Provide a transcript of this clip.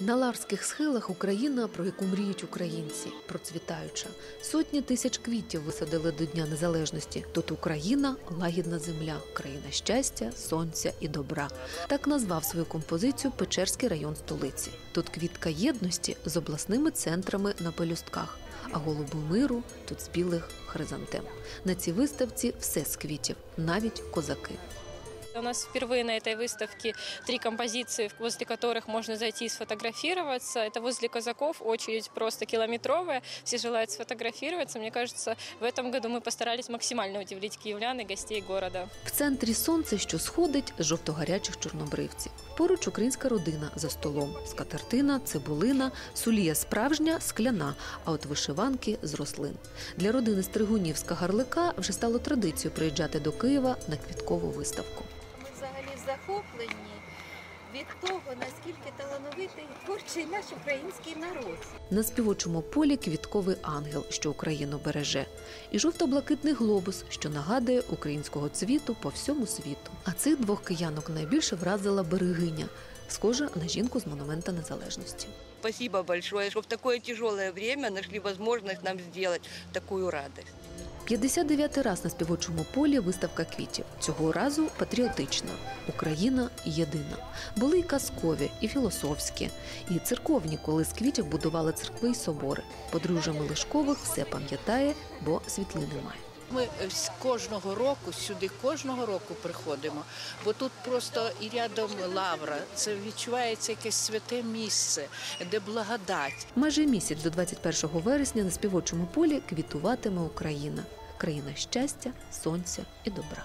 На ларських схилах Україна, про яку мріють українці, процвітаюча. Сотні тисяч квітів висадили до Дня Незалежності. Тут Україна лагідна земля, країна щастя, сонця і добра. Так назвав свою композицію Печерський район столиці. Тут квітка єдності з обласними центрами на пелюстках, а голуби миру тут з білих хризантем. На цій виставці все з квітів, навіть козаки. У нас впервые на этой выставке три композиции, возле которых можно зайти и сфотографироваться. Это возле казаков, очередь просто километровая, все желают сфотографироваться. Мне кажется, в этом году мы постарались максимально удивить киевлян и гостей города. В центрі сонце, що сходить з жовтогарячих чорнобривців. Поруч українська родина за столом. Скатертина, цибулина, сулія справжня, скляна, а от вишиванки з рослин. Для родини Стригунів з Кагарлика вже стало традицією приїжджати до Києва на квіткову виставку. Захоплені від того, наскільки талановитий і творчий наш український народ. На співочому полі квітковий ангел, що Україну береже, і жовто-блакитний глобус, що нагадує українського цвіту по всьому світу. А цих двох киянок найбільше вразила берегиня, схожа на жінку з монумента незалежності. Спасибо большое, что в такое тяжелое время нашли возможность нам сделать такую радость. 59-й раз на співочому полі виставка квітів. Цього разу патріотична. Україна єдина. Були й казкові, і філософські, і церковні, коли з квітів будували церкви й собори. Подружжя Мелишкових все пам'ятає, бо світлини має. Ми з кожного року сюди кожного року приходимо, бо тут просто і рядом лавра. Це відчувається якесь святе місце, де благодать. Майже місяць до 21 вересня на співочому полі квітуватиме Україна, країна щастя, сонця і добра.